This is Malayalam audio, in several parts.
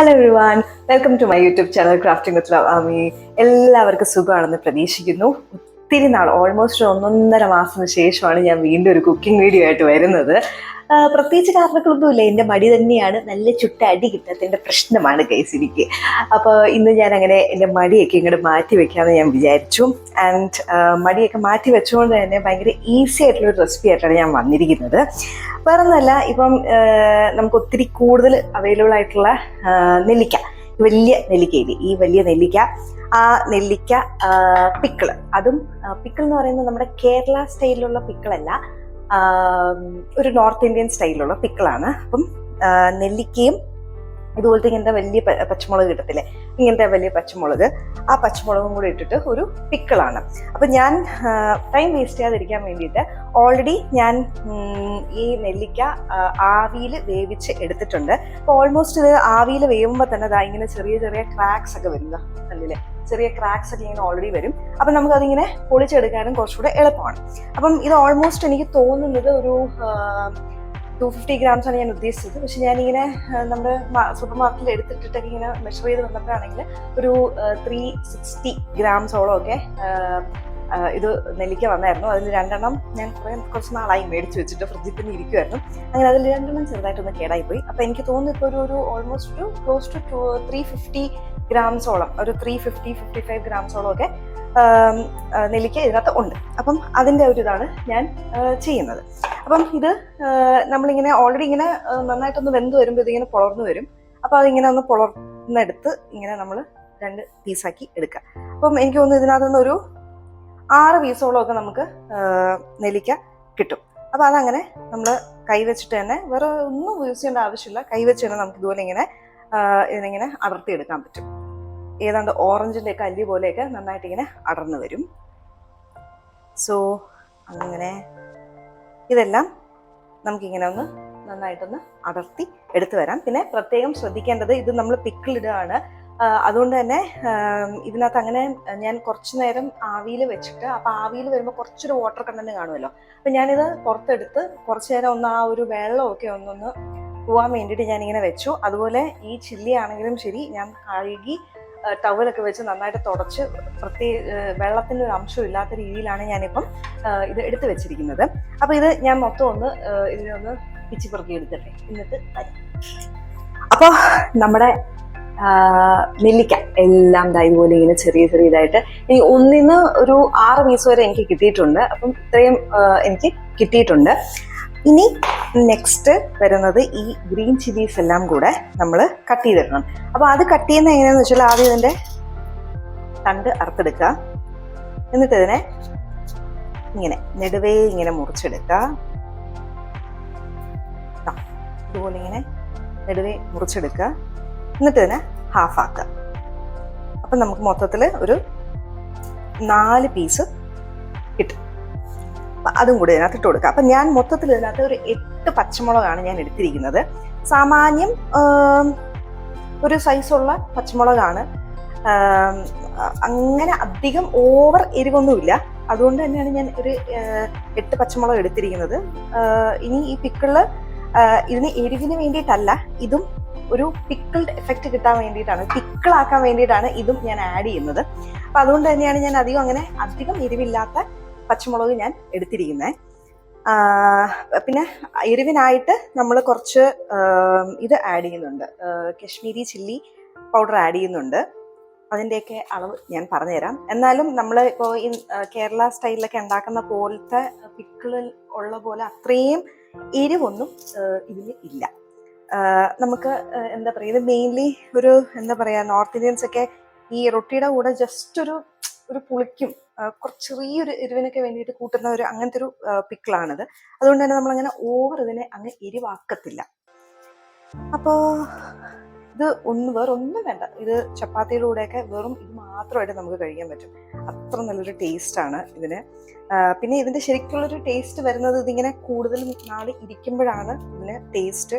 Hello everyone welcome to my YouTube channel crafting with love Ami എല്ലാവർക്കും സുഖമാണെന്ന് പ്രതീക്ഷിക്കുന്നു. ഒത്തിരി നാൾ ഓൾമോസ്റ്റ് ഒന്നൊന്നര മാസത്തിന് ശേഷമാണ് ഞാൻ വീണ്ടും ഒരു കുക്കിംഗ് വീഡിയോ ആയിട്ട് വരുന്നത്. പ്രത്യേകിച്ച് കാരണങ്ങളൊന്നുമില്ല. എന്റെ മടി തന്നെയാണ്. നല്ല ചുട്ട അടി കിട്ടാത്തതിന്റെ പ്രശ്നമാണ് കേസ് എനിക്ക്. അപ്പോൾ ഇന്ന് ഞാൻ അങ്ങനെ എന്റെ മടിയൊക്കെ ഇങ്ങോട്ട് മാറ്റി വെക്കാമെന്ന് ഞാൻ വിചാരിച്ചു. ആൻഡ് മടിയൊക്കെ മാറ്റി വെച്ചുകൊണ്ട് തന്നെ ഭയങ്കര ഈസി ആയിട്ടുള്ള ഒരു റെസിപ്പി ആയിട്ടാണ് ഞാൻ വന്നിരിക്കുന്നത്. വേറെ ഒന്നല്ല ഇപ്പം നമുക്ക് ഒത്തിരി കൂടുതൽ അവൈലബിൾ ആയിട്ടുള്ള നെല്ലിക്ക. വലിയ നെല്ലിക്കയില്ലേ? ഈ വലിയ നെല്ലിക്ക ആ നെല്ലിക്ക പിക്കിൾ അതും പിക്കിൾ എന്ന് പറയുന്നത് നമ്മുടെ കേരള സ്റ്റൈലിലുള്ള പിക്കിളല്ല ഒരു നോർത്ത് ഇന്ത്യൻ സ്റ്റൈലുള്ള പിക്കിളാണ്. അപ്പം നെല്ലിക്കയും ഇതുപോലത്തെ ഇങ്ങനത്തെ വലിയ പച്ചമുളക് കിട്ടത്തില്ലേ? ഇങ്ങനത്തെ വലിയ പച്ചമുളക്. ആ പച്ചമുളകും കൂടി ഇട്ടിട്ട് ഒരു പിക്കിളാണ്. അപ്പം ഞാൻ ടൈം വേസ്റ്റ് ചെയ്യാതിരിക്കാൻ വേണ്ടിയിട്ട് ഓൾറെഡി ഞാൻ ഈ നെല്ലിക്ക ആവിയിൽ വേവിച്ച് എടുത്തിട്ടുണ്ട്. അപ്പോൾ ഓൾമോസ്റ്റ് ഇത് ആവിയിൽ വേവുമ്പോൾ തന്നെ ഇങ്ങനെ ചെറിയ ചെറിയ ക്രാക്സ് ഒക്കെ വരുന്നത് കണ്ടില്ലേ? ചെറിയ ക്രാക്സ് ഒക്കെ ഇങ്ങനെ ഓൾറെഡി വരും. അപ്പം നമുക്കതിങ്ങനെ പൊളിച്ചെടുക്കാനും കുറച്ചുകൂടെ എളുപ്പമാണ്. അപ്പം ഇത് ഓൾമോസ്റ്റ് എനിക്ക് തോന്നുന്നത് ഒരു ടു ഫിഫ്റ്റി ഗ്രാംസ് ആണ് ഞാൻ ഉദ്ദേശിച്ചത്. പക്ഷെ ഞാനിങ്ങനെ നമ്മുടെ സൂപ്പർ മാർക്കറ്റിൽ എടുത്തിട്ടിട്ടൊക്കെ ഇങ്ങനെ മെഷർ ചെയ്ത് വന്നപ്പോഴാണെങ്കിൽ ഒരു ത്രീ സിക്സ്റ്റി ഗ്രാംസോളം ഒക്കെ ഇത് നെല്ലിക്ക വന്നായിരുന്നു. അതിൽ രണ്ടെണ്ണം ഞാൻ കുറേ കുറച്ച് നാളായി മേടിച്ച് വെച്ചിട്ട് ഫ്രിഡ്ജിൽ തന്നെ ഇരിക്കുമായിരുന്നു അങ്ങനെ അതിൽ രണ്ടെണ്ണം ചെറുതായിട്ടൊന്ന് കേടായിപ്പോയി. അപ്പോൾ എനിക്ക് തോന്നുന്നു ഇപ്പോൾ ഒരു ഒരു ഓൾമോസ്റ്റ് ഒരു ക്ലോസ് ടു ത്രീ ഫിഫ്റ്റി ഗ്രാംസോളം ഒരു ത്രീ ഫിഫ്റ്റി ഫിഫ്റ്റി ഫൈവ് ഗ്രാംസോളം ഒക്കെ നെല്ലിക്ക ഇതിനകത്ത് ഉണ്ട്. അപ്പം അതിന്റെ ഒരു ഇതാണ് ഞാൻ ചെയ്യുന്നത്. അപ്പം ഇത് നമ്മളിങ്ങനെ ഓൾറെഡി ഇങ്ങനെ നന്നായിട്ടൊന്ന് വെന്ത് വരുമ്പോൾ ഇതിങ്ങനെ പുളർന്നു വരും. അപ്പോൾ അതിങ്ങനെ ഒന്ന് പുളർന്നെടുത്ത് ഇങ്ങനെ നമ്മൾ രണ്ട് പീസാക്കി എടുക്കുക അപ്പം എനിക്ക് തോന്നുന്നു ഇതിനകത്തുനിന്ന് ഒരു ആറ് പീസോളം ഒക്കെ നമുക്ക് നെല്ലിക്ക കിട്ടും. അപ്പം അതങ്ങനെ നമ്മൾ കൈവച്ചിട്ട് തന്നെ വേറെ ഒന്നും യൂസ് ചെയ്യേണ്ട ആവശ്യമില്ല. കൈവച്ച് തന്നെ നമുക്ക് ഇതുപോലെ ഇങ്ങനെ ഇതിനിങ്ങനെ അടർത്തിയെടുക്കാൻ പറ്റും. ഏതാണ്ട് ഓറഞ്ചിന്റെ കല്ലി പോലെയൊക്കെ നന്നായിട്ട് ഇങ്ങനെ അടർന്നു വരും. സോ അങ്ങനെ ഇതെല്ലാം നമുക്കിങ്ങനെ ഒന്ന് നന്നായിട്ടൊന്ന് അടർത്തി എടുത്തു വരാം. പിന്നെ പ്രത്യേകം ശ്രദ്ധിക്കേണ്ടത് ഇത് നമ്മൾ പിക്കിളിടുകയാണ് അതുകൊണ്ട് തന്നെ ഇതിനകത്ത് അങ്ങനെ ഞാൻ കുറച്ച് നേരം ആവിയിൽ വെച്ചിട്ട് അപ്പോൾ ആവിയിൽ വരുമ്പോൾ കുറച്ചൊരു വാട്ടർ കണ്ടന്റ് കാണുമല്ലോ. അപ്പം ഞാനിത് പുറത്തെടുത്ത് കുറച്ച് നേരം ഒന്ന് ആ ഒരു വെള്ളമൊക്കെ ഒന്നൊന്ന് പോവാൻ വേണ്ടിയിട്ട് ഞാനിങ്ങനെ വെച്ചു. അതുപോലെ ഈ ചില്ലി ആണെങ്കിലും ശരി ഞാൻ കഴുകി ടവലൊക്കെ വെച്ച് നന്നായിട്ട് തുടച്ച് പ്രത്യേക വെള്ളത്തിന്റെ ഒരു അംശം ഇല്ലാത്ത രീതിയിലാണ് ഞാനിപ്പം ഇത് എടുത്തു വെച്ചിരിക്കുന്നത്. അപ്പോൾ ഇത് ഞാൻ മൊത്തം ഒന്ന് ഇതിനെ ഇതിനൊന്ന് പിച്ചി പെറുക്കി എടുക്കട്ടെ. എന്നിട്ട് അപ്പോൾ നമ്മുടെ നെല്ലിക്ക എല്ലാം ഇതുപോലെ ഇങ്ങനെ ചെറിയ ചെറിയ ഇതായിട്ട് ഈ ഒന്നിന്ന് ഒരു ആറ് പീസ് വരെ എനിക്ക് കിട്ടിയിട്ടുണ്ട്. അപ്പം ഇത്രയും എനിക്ക് കിട്ടിയിട്ടുണ്ട്. ഇനി നെക്സ്റ്റ് വരുന്നത് ഈ ഗ്രീൻ ചില്ലീസ് എല്ലാം കൂടെ നമ്മൾ കട്ട് ചെയ്തിടണം. അപ്പോൾ അത് കട്ട് ചെയ്യുന്ന എങ്ങനെയാണെന്ന് വെച്ചാൽ ആദ്യം ഇതിന്റെ തണ്ട് അറുത്തെടുക്കുക. എന്നിട്ട് ഇതിനെ ഇങ്ങനെ നെടുവേ ഇങ്ങനെ മുറിച്ചെടുക്കുക. ഇതുപോലെ ഇങ്ങനെ നെടുവേ മുറിച്ചെടുക്കുക. എന്നിട്ട് ഇതിനെ ഹാഫ് ആക്കുക. അപ്പം നമുക്ക് മൊത്തത്തിൽ ഒരു നാല് പീസ് അപ്പം അതും കൂടി ഇതിനകത്ത് ഇട്ട് കൊടുക്കുക അപ്പം ഞാൻ മൊത്തത്തിൽ ഇതിനകത്ത് ഒരു എട്ട് പച്ചമുളകാണ് ഞാൻ എടുത്തിരിക്കുന്നത്. സാമാന്യം ഒരു സൈസുള്ള പച്ചമുളകാണ്. അങ്ങനെ അധികം ഓവർ എരിവൊന്നുമില്ല. അതുകൊണ്ട് തന്നെയാണ് ഞാൻ ഒരു എട്ട് പച്ചമുളക് എടുത്തിരിക്കുന്നത്. ഇനി ഈ പിക്കിൾ ഇതിന് എരിവിന് വേണ്ടിയിട്ടല്ല ഇതും ഒരു പിക്കിൾഡ് എഫക്റ്റ് കിട്ടാൻ വേണ്ടിയിട്ടാണ്. പിക്കിളാക്കാൻ വേണ്ടിയിട്ടാണ് ഇതും ഞാൻ ആഡ് ചെയ്യുന്നത്. അപ്പം അതുകൊണ്ട് തന്നെയാണ് ഞാൻ അധികം അങ്ങനെ അധികം എരിവില്ലാത്ത പച്ചമുളക് ഞാൻ എടുത്തിരിക്കുന്നത് പിന്നെ എരിവിനായിട്ട് നമ്മൾ കുറച്ച് ഇത് ആഡ് ചെയ്യുന്നുണ്ട്. കശ്മീരി ചില്ലി പൗഡർ ആഡ് ചെയ്യുന്നുണ്ട്. അതിന്റെയൊക്കെ അളവ് ഞാൻ പറഞ്ഞുതരാം. എന്നാലും നമ്മൾ ഇപ്പോൾ ഈ കേരള സ്റ്റൈലിലൊക്കെ ഉണ്ടാക്കുന്ന പോലത്തെ പിക്കിളിൽ ഉള്ള പോലെ അത്രയും എരിവൊന്നും ഇതിന് ഇല്ല. നമുക്ക് എന്താ പറയുക ഇത് മെയിൻലി ഒരു എന്താ പറയുക നോർത്ത് ഇന്ത്യൻസ് ഒക്കെ ഈ റൊട്ടിയുടെ കൂടെ ജസ്റ്റ് ഒരു ഒരു പുളിക്കും കുറച്ച് ചെറിയൊരു എരിവിനൊക്കെ വേണ്ടിയിട്ട് കൂട്ടുന്ന ഒരു അങ്ങനത്തെ ഒരു പിക്കിളാണിത്. അതുകൊണ്ട് തന്നെ നമ്മളങ്ങനെ ഓവർ ഇതിനെ അങ്ങ് എരിവാക്കത്തില്ല. അപ്പോൾ ഇത് ഒന്ന് വേറെ ഒന്നും വേണ്ട. ഇത് ചപ്പാത്തിയുടെ കൂടെയൊക്കെ വെറും ഇത് മാത്രമായിട്ട് നമുക്ക് കഴിക്കാൻ പറ്റും. അത്ര നല്ലൊരു ടേസ്റ്റാണ് ഇതിന്. പിന്നെ ഇതിന്റെ ശരിക്കുള്ളൊരു ടേസ്റ്റ് വരുന്നത് ഇതിങ്ങനെ കൂടുതൽ നാൾ ഇരിക്കുമ്പോഴാണ് ഇതിന് ടേസ്റ്റ്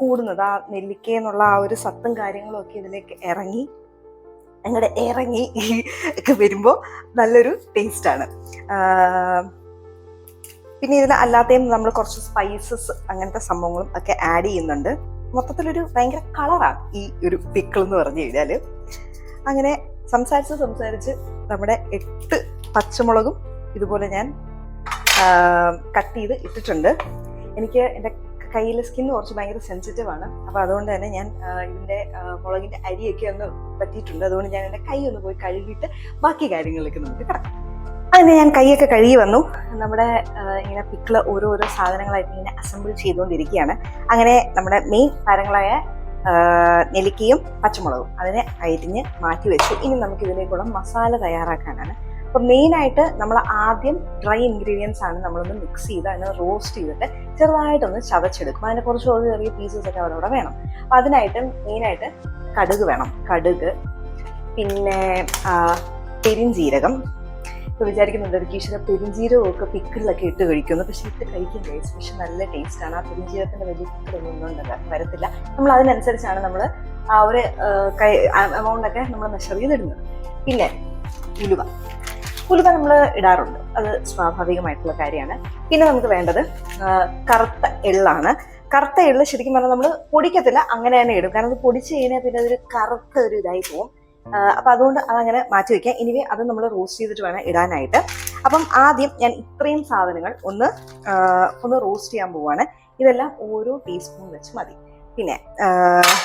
കൂടുന്നത്. ആ നെല്ലിക്ക എന്നുള്ള ആ ഒരു സത്തും കാര്യങ്ങളും ഒക്കെ ഇതിലേക്ക് ഇറങ്ങി അങ്ങടെ ഇറങ്ങി ഒക്കെ വരുമ്പോൾ നല്ലൊരു ടേസ്റ്റാണ്. പിന്നെ ഇതിന് അല്ലാത്തയും നമ്മൾ കുറച്ച് സ്പൈസസ് അങ്ങനത്തെ സംഭവങ്ങളും ഒക്കെ ആഡ് ചെയ്യുന്നുണ്ട്. മൊത്തത്തിലൊരു ഭയങ്കര കളറാണ് ഈ ഒരു പിക്കിൾ എന്ന് പറഞ്ഞു കഴിഞ്ഞാൽ അങ്ങനെ സംസാരിച്ച് സംസാരിച്ച് നമ്മുടെ എട്ട് പച്ചമുളകും ഇതുപോലെ ഞാൻ കട്ട് ചെയ്ത് ഇട്ടിട്ടുണ്ട്. എനിക്ക് എന്റെ കയ്യിലെ സ്കിന്ന് കുറച്ച് ഭയങ്കര സെൻസിറ്റീവ് ആണ്. അപ്പോൾ അതുകൊണ്ട് തന്നെ ഞാൻ ഇതിന്റെ മുളകിന്റെ അരിയൊക്കെ ഒന്ന് പറ്റിയിട്ടുണ്ട്. അതുകൊണ്ട് ഞാൻ എന്റെ കൈ ഒന്ന് പോയി കഴുകിയിട്ട് ബാക്കി കാര്യങ്ങളിലേക്ക് നമുക്ക് കിടക്കാം. അങ്ങനെ ഞാൻ കൈയൊക്കെ കഴുകി വന്നു. നമ്മുടെ ഇങ്ങനെ പിക്കിൾ ഓരോരോ സാധനങ്ങളായിട്ട് ഇങ്ങനെ അസംബിൾ ചെയ്തുകൊണ്ടിരിക്കുകയാണ്. അങ്ങനെ നമ്മുടെ മെയിൻ താരങ്ങളായ നെല്ലിക്കയും പച്ചമുളകും അതിനെ അരിഞ്ഞ് മാറ്റി വെച്ചു ഇനി നമുക്ക് ഇതിലേക്കുള്ള മസാല തയ്യാറാക്കാനാണ് അപ്പൊ മെയിനായിട്ട് നമ്മൾ ആദ്യം ഡ്രൈ ഇൻഗ്രീഡിയൻസ് ആണ് നമ്മളൊന്ന് മിക്സ് ചെയ്ത് അതിനെ റോസ്റ്റ് ചെയ്തിട്ട് ചെറുതായിട്ടൊന്ന് ചതച്ചെടുക്കും. അതിനെ കുറച്ച് ഒരു ചെറിയ പീസസ് ഒക്കെ അവിടെ വേണം. അപ്പൊ അതിനായിട്ട് മെയിൻ ആയിട്ട് കടുക് വേണം. കടുക് പിന്നെ പെരിഞ്ചീരകം. ഇപ്പൊ വിചാരിക്കുന്നുണ്ട് ഒരു ഈശ്വര പെരിഞ്ജീരകം ഒക്കെ പിക്കിളിലൊക്കെ ഇട്ട് കഴിക്കുന്നു. പക്ഷെ ഇട്ട് കഴിക്കാൻ ടേസ്റ്റ് പക്ഷെ നല്ല ആണ്. ആ പെരിഞ്ചീരത്തിന്റെ വലിയ പിക്കിളൊന്നും ഉണ്ടല്ല വരത്തില്ല. നമ്മൾ അതിനനുസരിച്ചാണ് നമ്മൾ ആ ഒരു എമൗണ്ട് ഒക്കെ നമ്മൾ മെഷർ ചെയ്തിടുന്നത്. പിന്നെ ഉലുവ. ഉലുവ നമ്മൾ ഇടാറുണ്ട്. അത് സ്വാഭാവികമായിട്ടുള്ള കാര്യമാണ്. പിന്നെ നമുക്ക് വേണ്ടത് കറുത്ത എള്ളാണ്. കറുത്ത എള്ള് ശരിക്കും പറഞ്ഞാൽ നമ്മൾ പൊടിക്കത്തില്ല അങ്ങനെ തന്നെ ഇടും. കാരണം അത് പൊടിച്ച് കഴിഞ്ഞാൽ പിന്നെ അതൊരു കറുത്ത ഒരു ഇതായി പോകും അപ്പം അതുകൊണ്ട് അതങ്ങനെ മാറ്റി വെക്കാം. ഇനി അത് നമ്മൾ റോസ്റ്റ് ചെയ്തിട്ട് വേണം ഇടാനായിട്ട്. അപ്പം ആദ്യം ഞാൻ ഇത്രയും സാധനങ്ങൾ ഒന്ന് ഒന്ന് റോസ്റ്റ് ചെയ്യാൻ പോവാണ്. ഇതെല്ലാം ഓരോ ടീസ്പൂൺ വെച്ച് മതി. പിന്നെ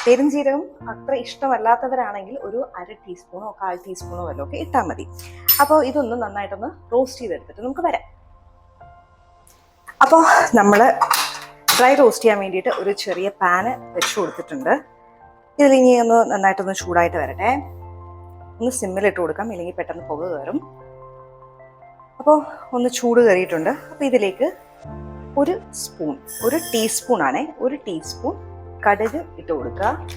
പെരുംജീരകം അത്ര ഇഷ്ടമല്ലാത്തവരാണെങ്കിൽ ഒരു അര ടീസ്പൂണോ കാൽ ടീസ്പൂണോ വല്ലതും ഒക്കെ ഇട്ടാൽ മതി. അപ്പോൾ ഇതൊന്ന് നന്നായിട്ടൊന്ന് റോസ്റ്റ് ചെയ്തെടുത്തിട്ട് നമുക്ക് വരാം. അപ്പോൾ നമ്മൾ ഡ്രൈ റോസ്റ്റ് ചെയ്യാൻ വേണ്ടിയിട്ട് ഒരു ചെറിയ പാന് വെച്ച് കൊടുത്തിട്ടുണ്ട്. ഇതിലിനി ഒന്ന് നന്നായിട്ടൊന്ന് ചൂടായിട്ട് വരട്ടെ. ഒന്ന് സിമ്മിലിട്ട് കൊടുക്കാം ഇല്ലെങ്കിൽ പെട്ടെന്ന് പുക കയറും. അപ്പോൾ ഒന്ന് ചൂട് കയറിയിട്ടുണ്ട്. അപ്പോൾ ഇതിലേക്ക് ഒരു സ്പൂൺ ഒരു ടീസ്പൂൺ ആണേ ഒരു ടീസ്പൂൺ കടുക് ഇട്ട് കൊടുക്കുക.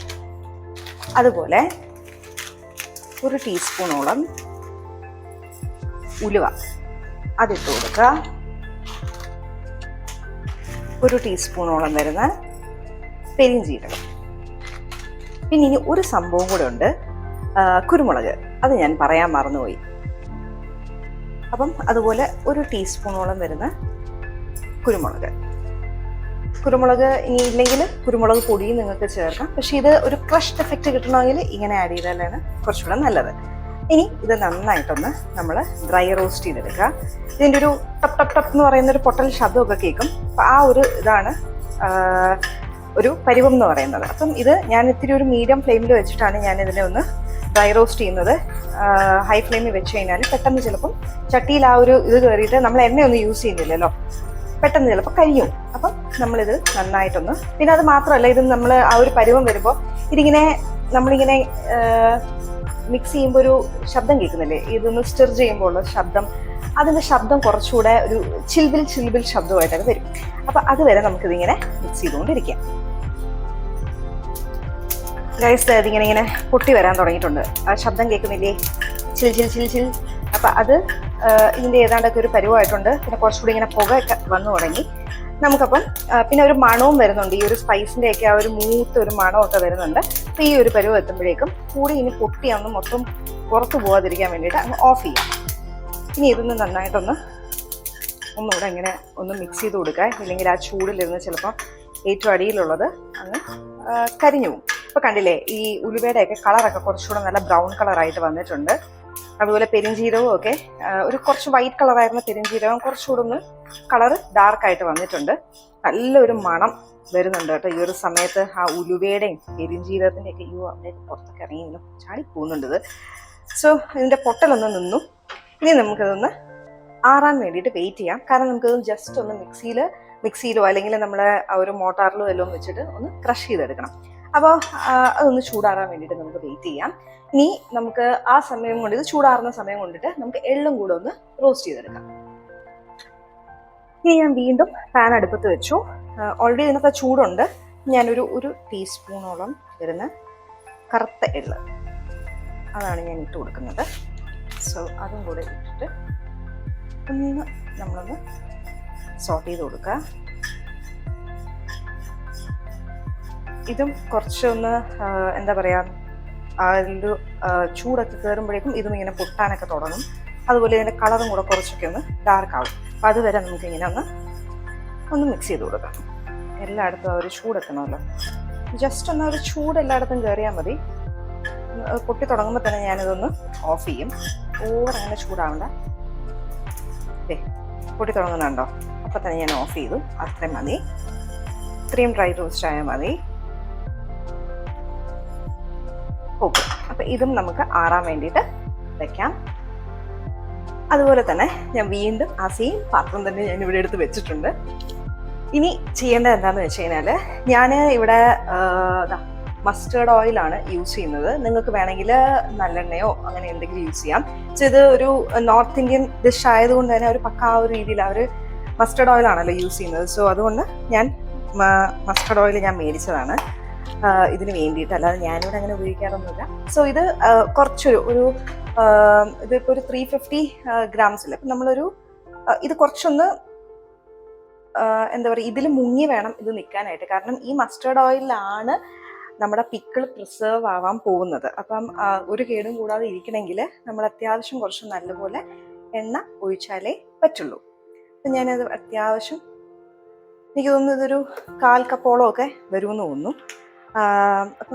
അതുപോലെ ഒരു ടീസ്പൂണോളം ഉലുവ അതിട്ട് കൊടുക്കുക. ഒരു ടീസ്പൂണോളം വരുന്ന പെരിഞ്ചീരകം. പിന്നെ ഇനി ഒരു സംഭവം കൂടെ ഉണ്ട്. കുരുമുളക്. അത് ഞാൻ പറയാൻ മറന്നുപോയി. അപ്പം അതുപോലെ ഒരു ടീസ്പൂണോളം വരുന്ന കുരുമുളക്. കുരുമുളക് ഇനി ഇല്ലെങ്കിൽ കുരുമുളക് പൊടിയും നിങ്ങൾക്ക് ചേർക്കാം. പക്ഷെ ഇത് ഒരു ക്രഷ്ഡ് എഫക്റ്റ് കിട്ടണമെങ്കിൽ ഇങ്ങനെ ആഡ് ചെയ്താലാണ് കുറച്ചുകൂടെ നല്ലത്. ഇനി ഇത് നന്നായിട്ടൊന്ന് നമ്മൾ ഡ്രൈ റോസ്റ്റ് ചെയ്തെടുക്കുക. ഇതിന്റെ ഒരു ടപ് ടപ് ടപ്പ് എന്ന് പറയുന്ന ഒരു പൊട്ടൽ ശബ്ദമൊക്കെ കേൾക്കും. അപ്പം ആ ഒരു ഇതാണ് ഒരു പരിവം എന്ന് പറയുന്നത്. അപ്പം ഇത് ഞാൻ ഇത്തിരി ഒരു മീഡിയം ഫ്ലെയിമിൽ വെച്ചിട്ടാണ് ഞാൻ ഇതിനെ ഒന്ന് ഡ്രൈ റോസ്റ്റ് ചെയ്യുന്നത്. ഹൈ ഫ്ലെയിമിൽ വെച്ച് കഴിഞ്ഞാൽ പെട്ടെന്ന് ചിലപ്പം ചട്ടിയിൽ ആ ഒരു ഇത് കയറിയിട്ട് നമ്മൾ എണ്ണയൊന്നും യൂസ് ചെയ്യുന്നില്ലല്ലോ. പെട്ടെന്ന് ചിലപ്പോൾ കഴിയും അപ്പം നമ്മളിത് നന്നായിട്ടൊന്ന് പിന്നെ അത് മാത്രമല്ല ഇത് നമ്മൾ ആ ഒരു പരുവം വരുമ്പോൾ ഇതിങ്ങനെ നമ്മളിങ്ങനെ മിക്സ് ചെയ്യുമ്പോൾ ഒരു ശബ്ദം കേൾക്കുന്നില്ലേ? ഇതൊന്ന് സ്റ്റിർ ചെയ്യുമ്പോൾ ഉള്ള ശബ്ദം അതിന്റെ ശബ്ദം കുറച്ചുകൂടെ ഒരു ചിൽബിൽ ചിൽബിൽ ശബ്ദമായിട്ടൊക്കെ വരും. അപ്പം അതുവരെ നമുക്കിതിങ്ങനെ മിക്സ് ചെയ്തുകൊണ്ടിരിക്കാം. ഗൈസ് ഇതിങ്ങനെ ഇങ്ങനെ പൊട്ടി വരാൻ തുടങ്ങിയിട്ടുണ്ട്. ആ ശബ്ദം കേൾക്കുന്നില്ലേ? ചിൽ ചിൽ ചിൽ ചിൽ. അപ്പം അത് ഇതിന്റെ ഏതാണ്ടൊക്കെ ഒരു പരുവായിട്ടുണ്ട്. പിന്നെ കുറച്ചുകൂടി ഇങ്ങനെ പുക ഒക്കെ വന്നു തുടങ്ങി. നമുക്കപ്പം പിന്നെ ഒരു മണവും വരുന്നുണ്ട്. ഈ ഒരു സ്പൈസിന്റെ ഒക്കെ ആ ഒരു മൂത്ത ഒരു മണമൊക്കെ വരുന്നുണ്ട്. അപ്പോൾ ഈ ഒരു പരുവ് എത്തുമ്പോഴേക്കും കൂടി ഇനി പൊട്ടിയൊന്ന് മൊത്തം പുറത്ത് പോകാതിരിക്കാൻ വേണ്ടിയിട്ട് അങ്ങ് ഓഫ് ചെയ്യാം. ഇനി ഇതൊന്ന് നന്നായിട്ടൊന്ന് ഒന്നുകൂടെ ഇങ്ങനെ ഒന്ന് മിക്സ് ചെയ്ത് കൊടുക്കുക ഇല്ലെങ്കിൽ ആ ചൂടിലിരുന്ന് ചിലപ്പോൾ ഏറ്റവും അടിയിലുള്ളത് അങ്ങ് കരിഞ്ഞു പോകും. ഇപ്പൊ കണ്ടില്ലേ ഈ ഉലുവയുടെ ഒക്കെ കളറൊക്കെ കുറച്ചുകൂടെ നല്ല ബ്രൗൺ കളറായിട്ട് വന്നിട്ടുണ്ട്. അതുപോലെ പെരിഞ്ചീരകവും ഒക്കെ ഒരു കുറച്ച് വൈറ്റ് കളറായിരുന്ന പെരിഞ്ചീരകം കുറച്ചുകൂടെ ഒന്ന് കളർ ഡാർക്ക് ആയിട്ട് വന്നിട്ടുണ്ട്. നല്ലൊരു മണം വരുന്നുണ്ട് കേട്ടോ. ഈ ഒരു സമയത്ത് ആ ഉലുവയുടെയും പെരിഞ്ചീരകത്തിന്റെ ഒക്കെ അയ്യോ അവിടെ പുറത്തൊക്കെ ഇറങ്ങി ഇങ്ങനെ ചാടി പോകുന്നുണ്ട് സോ ഇതിന്റെ പൊട്ടലൊന്ന് നിന്നു. ഇനി നമുക്കിതൊന്ന് ആറാൻ വേണ്ടിയിട്ട് വെയിറ്റ് ചെയ്യാം. കാരണം നമുക്കത് ജസ്റ്റ് ഒന്ന് മിക്സിയിൽ മിക്സിയിലോ അല്ലെങ്കിൽ നമ്മൾ ആ ഒരു മോട്ടാറിലോ എല്ലാം വെച്ചിട്ട് ഒന്ന് ക്രഷ് ചെയ്തെടുക്കണം. അപ്പോൾ അതൊന്ന് ചൂടാറാൻ വേണ്ടിയിട്ട് നമുക്ക് വെയിറ്റ് ചെയ്യാം. ഇനി നമുക്ക് ആ സമയം കൊണ്ട് ഇത് ചൂടാറുന്ന സമയം കൊണ്ടിട്ട് നമുക്ക് എള്ളും കൂടെ ഒന്ന് റോസ്റ്റ് ചെയ്തെടുക്കാം. ഇനി ഞാൻ വീണ്ടും പാൻ അടുപ്പത്ത് വെച്ചു. ഓൾറെഡി ഇതിനൊക്കെ ചൂടുണ്ട്. ഞാനൊരു ഒരു ടീസ്പൂണോളം വരുന്ന കറുത്ത എള്ള്. അതാണ് ഞാൻ ഇട്ട് കൊടുക്കുന്നത്. സോ അതും കൂടെ ഇട്ടിട്ട് ഒന്ന് നമ്മളൊന്ന് സോട്ട് ചെയ്ത് കൊടുക്കുക. ഇതും കുറച്ചൊന്ന് എന്താ പറയുക ആ, ചൂടൊക്കെ കയറുമ്പോഴേക്കും ഇതും ഇങ്ങനെ പൊട്ടാനൊക്കെ തുടങ്ങും. അതുപോലെ ഇതിന്റെ കളറും കൂടെ കുറച്ചൊക്കെ ഒന്ന് ഡാർക്ക് ആവും. അപ്പം അതുവരെ നമുക്ക് ഇങ്ങനെ ഒന്ന് ഒന്ന് മിക്സ് ചെയ്ത് കൊടുക്കാം. എല്ലായിടത്തും ആ ഒരു ചൂടെത്തണമല്ലോ ജസ്റ്റ് ഒന്ന് ഒരു ചൂട് എല്ലായിടത്തും കയറിയാൽ മതി. പൊട്ടി തുടങ്ങുമ്പോൾ തന്നെ ഞാനിതൊന്ന് ഓഫ് ചെയ്യും. ഓവർ അങ്ങനെ ചൂടാവണ്ട. ദേ, പൊട്ടി തുടങ്ങുന്നുണ്ടോ? അപ്പം തന്നെ ഞാൻ ഓഫ് ചെയ്തു. അത്രയും മതി. ഇത്രയും ഡ്രൈ റോസ്റ്റ് ആയാൽ മതി. ഓക്കെ. അപ്പം ഇതും നമുക്ക് ആറാൻ വേണ്ടിയിട്ട് വെക്കാം. അതുപോലെ തന്നെ ഞാൻ വീണ്ടും ആ സെയിം പാത്രം തന്നെ ഞാൻ ഇവിടെ എടുത്ത് വെച്ചിട്ടുണ്ട്. ഇനി ചെയ്യേണ്ടത് എന്താണെന്ന് വെച്ച് കഴിഞ്ഞാൽ ഞാൻ ഇവിടെ മസ്റ്റേർഡ് ഓയിലാണ് യൂസ് ചെയ്യുന്നത്. നിങ്ങൾക്ക് വേണമെങ്കിൽ നല്ലെണ്ണയോ അങ്ങനെ എന്തെങ്കിലും യൂസ് ചെയ്യാം. പക്ഷെ ഇത് ഒരു നോർത്ത് ഇന്ത്യൻ ഡിഷ് ആയതുകൊണ്ട് തന്നെ ഒരു പക്ക ആ ഒരു രീതിയിൽ അവർ മസ്റ്റേർഡ് ഓയിലാണല്ലോ യൂസ് ചെയ്യുന്നത്. സോ അതുകൊണ്ട് ഞാൻ മസ്റ്റേർഡ് ഓയിൽ ഞാൻ മേടിച്ചതാണ്. ഇതിന് വേണ്ടിയിട്ട്. അല്ലാതെ ഞാനിവിടെ അങ്ങനെ ഉപയോഗിക്കാറൊന്നുമില്ല. സോ ഇത് കുറച്ചൊരു ഒരു ഇതിപ്പോൾ ഒരു ത്രീ ഫിഫ്റ്റി ഗ്രാംസിൽ അപ്പം നമ്മളൊരു ഇത് കുറച്ചൊന്ന് എന്താ പറയുക ഇതിൽ മുങ്ങി വേണം ഇത് നിൽക്കാനായിട്ട് കാരണം ഈ മസ്റ്റേർഡ് ഓയിലാണ് നമ്മുടെ പിക്കിൾ പ്രിസേർവ് ആവാൻ പോകുന്നത്. അപ്പം ഒരു കേടും കൂടാതെ ഇരിക്കണമെങ്കിൽ നമ്മൾ അത്യാവശ്യം കുറച്ച് നല്ലപോലെ എണ്ണ ഒഴിച്ചാലേ പറ്റുള്ളൂ. അപ്പം ഞാനത് അത്യാവശ്യം എനിക്ക് തോന്നുന്നു ഇതൊരു കാൽ കപ്പോളമൊക്കെ വരുമെന്ന് തോന്നുന്നു. ആ,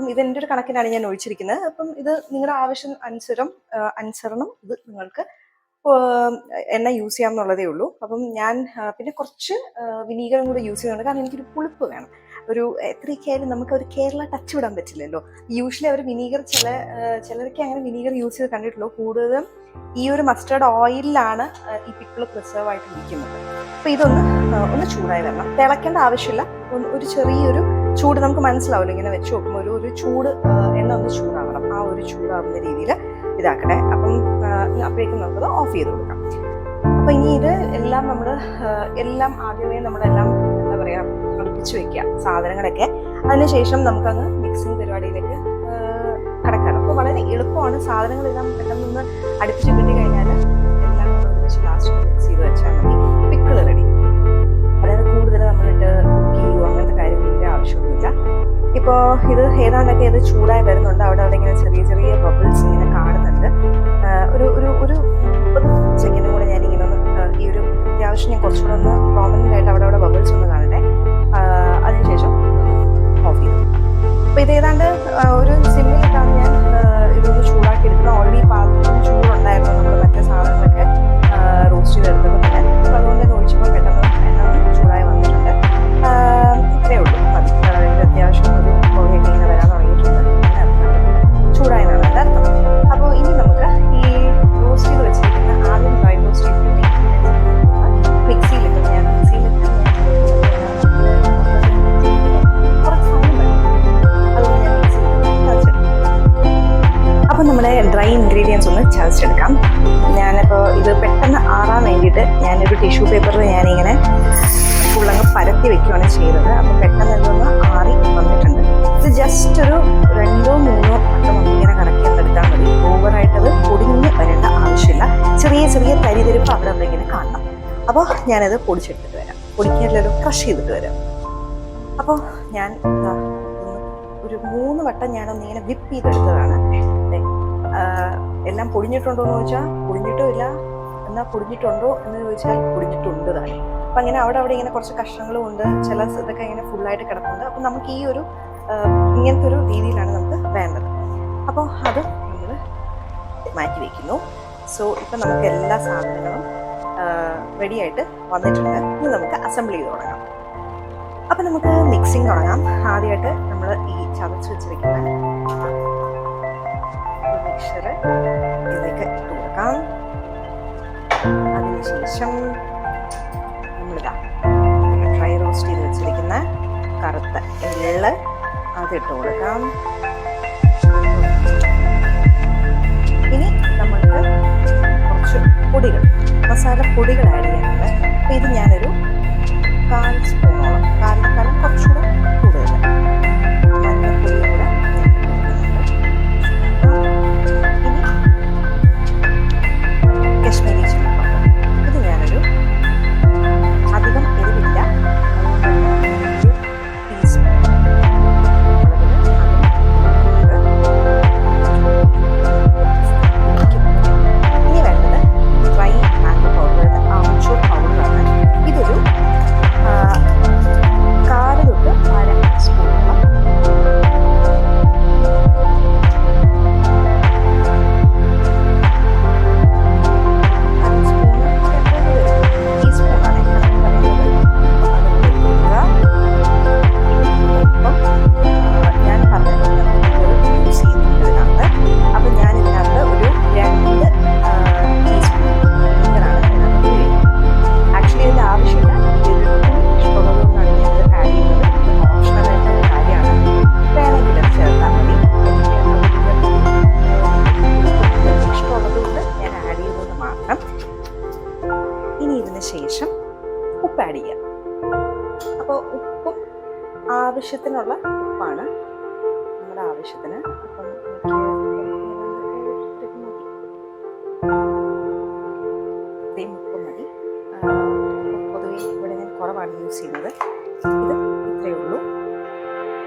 ഇത് എന്റെ ഒരു കണക്കിനാണ് ഞാൻ ഒഴിച്ചിരിക്കുന്നത്. അപ്പം ഇത് നിങ്ങളുടെ ആവശ്യം അനുസരം അനുസരണം ഇത് നിങ്ങൾക്ക് എണ്ണ യൂസ് ചെയ്യാം എന്നുള്ളതേ ഉള്ളൂ. അപ്പം ഞാൻ പിന്നെ കുറച്ച് വിനീഗറും കൂടെ യൂസ് ചെയ്യുന്നുണ്ട്. കാരണം എനിക്കൊരു പുളിപ്പ് വേണം. ഒരു എത്രയൊക്കെ ആയാലും നമുക്ക് ഒരു കേരള ടച്ച് വിടാൻ പറ്റില്ലല്ലോ. യൂഷ്വലി അവർ വിനീഗർ ചില ചിലരൊക്കെ അങ്ങനെ വിനീഗർ യൂസ് ചെയ്ത് കണ്ടിട്ടുള്ളൂ. കൂടുതലും ഈ ഒരു മസ്റ്റേർഡ് ഓയിലാണ് ഈ പിക്കിൾ പ്രിസർവ് ആയിട്ട് ഇരിക്കുന്നത്. അപ്പോൾ ഇതൊന്ന് ഒന്ന് ചൂടായി വരണം. തിളക്കേണ്ട ആവശ്യമില്ല. ഒരു ചെറിയൊരു ചൂട് നമുക്ക് മനസ്സിലാവില്ല. ഇങ്ങനെ വെച്ച് നോക്കുമ്പോൾ ഒരു ഒരു ചൂട് എണ്ണ ഒന്ന് ചൂടാവണം. ആ ഒരു ചൂടാവുന്ന രീതിയിൽ ഇതാക്കട്ടെ. അപ്പം അപ്പോഴേക്കും നമുക്കത് ഓഫ് ചെയ്ത് കൊടുക്കാം. അപ്പം ഇനി ഇത് എല്ലാം നമ്മൾ എല്ലാം ആദ്യമേ നമ്മളെല്ലാം എന്താ പറയുക അടുപ്പിച്ച് വെക്കുക. സാധനങ്ങളൊക്കെ. അതിനുശേഷം നമുക്കങ്ങ് മിക്സിങ് പരിപാടിയിലേക്ക് കിടക്കാം അപ്പോൾ വളരെ എളുപ്പമാണ് സാധനങ്ങളെല്ലാം പെട്ടെന്നൊന്ന് അടുപ്പിച്ച് കിട്ടി കഴിഞ്ഞാൽ എല്ലാം ഒരുമിച്ച് ലാസ്റ്റ് മിക്സ് ചെയ്ത് വെച്ചാൽ മതി. പിക്കിൾ റെഡി അതായത് കൂടുതൽ നമ്മളിട്ട് കാര്യങ്ങളുടെ ഇപ്പോൾ ഇത് ഏതാണ്ടൊക്കെ ഇത് ചൂടായി വരുന്നുണ്ട്. അവിടെ അവിടെ ഇങ്ങനെ ചെറിയ ചെറിയ ബബിൾസ് ഇങ്ങനെ കാണുന്നുണ്ട്. ഒരു ഒരു ഒരു മുപ്പത് സെക്കൻഡ് കൂടെ ഞാൻ ഇങ്ങനെ ഒന്ന് ഈ ഒരു അത്യാവശ്യം ഞാൻ കുറച്ചുകൂടെ ഒന്ന് പ്രോമിനന്റ് ആയിട്ട് അവിടെ അവിടെ ബബിൾസ് ഒന്ന് കാണട്ടെ. അതിനുശേഷം ഓഫ് ചെയ്തു അപ്പോൾ ഇത് ഏതാണ്ട് ഒരു സിമ്മിലിട്ടാണ് വേണ്ടിയിട്ട് ഞാനൊരു ടിഷ്യൂ പേപ്പറിൽ ഞാനിങ്ങനെ ഫുള്ളങ്ങ് പരത്തി വെക്കുകയാണ് ചെയ്തത്. അപ്പോൾ പെട്ടെന്ന് ഇതൊന്ന് ആറി വന്നിട്ടുണ്ട്. ഇത് ജസ്റ്റ് ഒരു രണ്ടോ മൂന്നോ വട്ടം ഇങ്ങനെ കറക്കി എടുത്താൽ മതി. ഓവറായിട്ട് അത് പൊടിഞ്ഞ് വരേണ്ട ആവശ്യമില്ല. ചെറിയ ചെറിയ തരിതരിപ്പ് അവിടെ അവിടെ ഇങ്ങനെ കാണണം. അപ്പോൾ ഞാനത് പൊടിച്ചെടുത്തിട്ട് വരാം. പൊടിക്കാനുള്ളൊരു ക്രഷ് ചെയ്തിട്ട് വരാം. അപ്പോൾ ഞാൻ ഒരു മൂന്ന് വട്ടം ഞാനൊന്ന് ഇങ്ങനെ വിപ്പ് ചെയ്തെടുത്തതാണ്. എല്ലാം പൊടിഞ്ഞിട്ടുണ്ടോ എന്ന് ചോദിച്ചാൽ പൊടിഞ്ഞിട്ടും ഇല്ല എന്നാൽ പൊടിഞ്ഞിട്ടുണ്ടോ എന്ന് ചോദിച്ചാൽ പൊടിഞ്ഞിട്ടുണ്ട് താഴെ അപ്പം അങ്ങനെ അവിടെ അവിടെ ഇങ്ങനെ കുറച്ച് കഷ്ണങ്ങളും ഉണ്ട് ചില ഇതൊക്കെ ഇങ്ങനെ ഫുള്ളായിട്ട് കിടപ്പുണ്ട്. അപ്പം നമുക്ക് ഈ ഒരു ഇങ്ങനത്തെ ഒരു രീതിയിലാണ് നമുക്ക് വേണ്ടത്. അപ്പോൾ അത് നമ്മൾ മാറ്റി വയ്ക്കുന്നു സോ ഇപ്പം നമുക്ക് എല്ലാ സാധനങ്ങളും റെഡി ആയിട്ട് വന്നിട്ടുണ്ട്. ഇനി നമുക്ക് അസംബിൾ ചെയ്ത് തുടങ്ങാം. അപ്പം നമുക്ക് മിക്സിങ് തുടങ്ങാം. ആദ്യമായിട്ട് നമ്മൾ ഈ ചതച്ച് വെച്ചിരിക്കുന്ന മിക്സർ ഇതിലേക്ക് ഇട്ട് കൊടുക്കാം. അതിനുശേഷം നമ്മളിതാ ഡ്രൈ റോസ്റ്റ് ചെയ്ത് വെച്ചിരിക്കുന്ന കറുത്ത എള്ള് അതിട്ട് കൊടുക്കാം. ഇനി നമ്മൾക്ക് കുറച്ച് പൊടികൾ മസാല പൊടികൾ ആഡ് ചെയ്യാനുണ്ട്. അപ്പോൾ ഇത് ഞാനൊരു കാൽ സ്പൂണോളം കാലിനേക്കാളും കുറച്ചുകൂടെ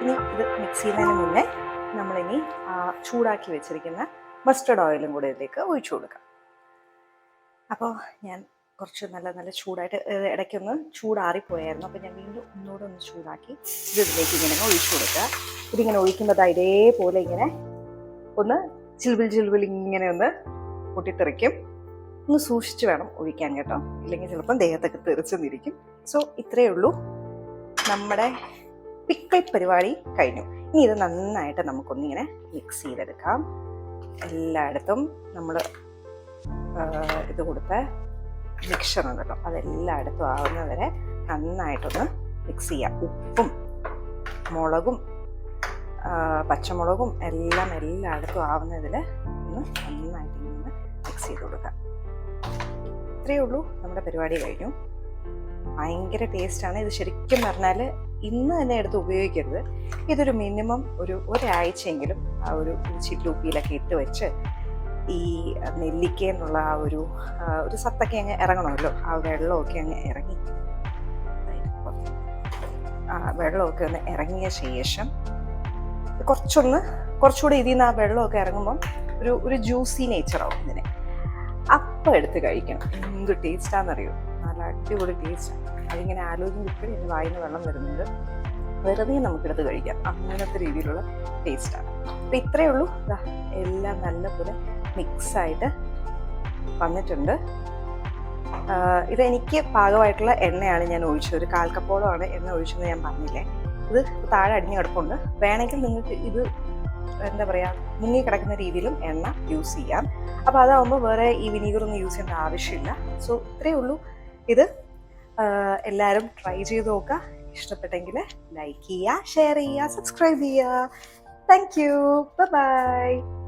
ഇനി ഇത് മിക്സ് ചെയ്യുന്നതിന് മുന്നേ നമ്മളിനി ചൂടാക്കി വെച്ചിരിക്കുന്ന മസ്റ്റർഡ് ഓയിലും കൂടെ ഇതിലേക്ക് ഒഴിച്ചു കൊടുക്കാം. അപ്പോൾ ഞാൻ കുറച്ച് നല്ല നല്ല ചൂടായിട്ട് ഇടയ്ക്കൊന്ന് ചൂടാറിപ്പോയായിരുന്നു. അപ്പോൾ ഞാൻ വീണ്ടും ഒന്നുകൂടെ ഒന്ന് ചൂടാക്കി ഇത് ഇതിലേക്ക് ഇങ്ങനെ ഒഴിച്ചു കൊടുക്കുക. ഇതിങ്ങനെ ഒഴിക്കുമ്പോൾ ഇതേപോലെ ഇങ്ങനെ ഒന്ന് ചിൽവിൽ ചിൽവിൽ ഇങ്ങനെ ഒന്ന് പൊട്ടിത്തെറിക്കും. ഒന്ന് സൂക്ഷിച്ച് വേണം ഒഴിക്കാൻ കേട്ടോ. ഇല്ലെങ്കിൽ ചിലപ്പം ദേഹത്തൊക്കെ തെറിച്ചെന്നിരിക്കും സോ ഇത്രയേ ഉള്ളൂ. നമ്മുടെ പിക്കിൾ പരിപാടി കഴിഞ്ഞു. ഇനി ഇത് നന്നായിട്ട് നമുക്കൊന്നിങ്ങനെ മിക്സ് ചെയ്തെടുക്കാം. എല്ലായിടത്തും നമ്മൾ ഇത് കൊടുത്ത മിക്സർ ഉണ്ടല്ലോ. അതെല്ലായിടത്തും ആവുന്നവരെ നന്നായിട്ടൊന്ന് മിക്സ് ചെയ്യാം. ഉപ്പും മുളകും പച്ചമുളകും എല്ലാം എല്ലായിടത്തും ആവുന്നതിൽ ഒന്ന് നന്നായിട്ട് ഇങ്ങനെ മിക്സ് ചെയ്ത് കൊടുക്കാം. ഇത്രയേ ഉള്ളൂ. നമ്മുടെ പരിപാടി കഴിഞ്ഞു. ഭയങ്കര ടേസ്റ്റാണ് ഇത് ശരിക്കും പറഞ്ഞാൽ ഇന്ന് തന്നെ എടുത്ത് ഉപയോഗിക്കരുത്. ഇതൊരു മിനിമം ഒരു ഒരാഴ്ചയെങ്കിലും ആ ഒരു ചിറ്റൂപ്പിയിലൊക്കെ ഇട്ട് വെച്ച് ഈ നെല്ലിക്ക എന്നുള്ള ആ ഒരു ഒരു സത്തൊക്കെ അങ്ങ് ഇറങ്ങണമല്ലോ. ആ വെള്ളമൊക്കെ അങ്ങ് ഇറങ്ങി. ആ വെള്ളമൊക്കെ ഒന്ന് ഇറങ്ങിയ ശേഷം കുറച്ചൊന്ന് കുറച്ചുകൂടെ ഇതിൽ നിന്ന് ആ വെള്ളമൊക്കെ ഇറങ്ങുമ്പം ഒരു ഒരു ജ്യൂസി നേച്ചറാവും ഇതിനെ. അപ്പം എടുത്ത് കഴിക്കണം. എന്ത് ടേസ്റ്റാണെന്നറിയോ അടിപൊളി ടേസ്റ്റ്. അതിങ്ങനെ ആലോചിക്കുമ്പോഴും എന്റെ വായിന് വെള്ളം വരുന്നുണ്ട്. വെറുതെ നമുക്കെടുത്ത് കഴിക്കാം. അങ്ങനത്തെ രീതിയിലുള്ള ടേസ്റ്റാണ് അപ്പം ഇത്രയേ ഉള്ളൂ. എല്ലാം നല്ലപോലെ മിക്സായിട്ട് വന്നിട്ടുണ്ട്. ഇത് എനിക്ക് പാകമായിട്ടുള്ള എണ്ണയാണ് ഞാൻ ഒഴിച്ചത്. ഒരു കാൽക്കപ്പോളമാണ് എണ്ണ ഒഴിച്ചെന്ന് ഞാൻ പറഞ്ഞില്ലേ? ഇത് താഴെ അടിഞ്ഞു കിടപ്പുണ്ട്. വേണമെങ്കിൽ നിങ്ങൾക്ക് ഇത് എന്താ പറയുക മുങ്ങി കിടക്കുന്ന രീതിയിലും എണ്ണ യൂസ് ചെയ്യാം. അപ്പോൾ അതാവുമ്പോൾ വേറെ ഈ വിനീഗർ ഒന്നും യൂസ് ചെയ്യേണ്ട ആവശ്യമില്ല. സോ ഇത്രയേ ഉള്ളൂ. ഇത് എല്ലാവരും ട്രൈ ചെയ്ത് നോക്കുക. ഇഷ്ടപ്പെട്ടെങ്കിൽ ലൈക്ക് ചെയ്യുക ഷെയർ ചെയ്യുക സബ്സ്ക്രൈബ് ചെയ്യുക. Thank you by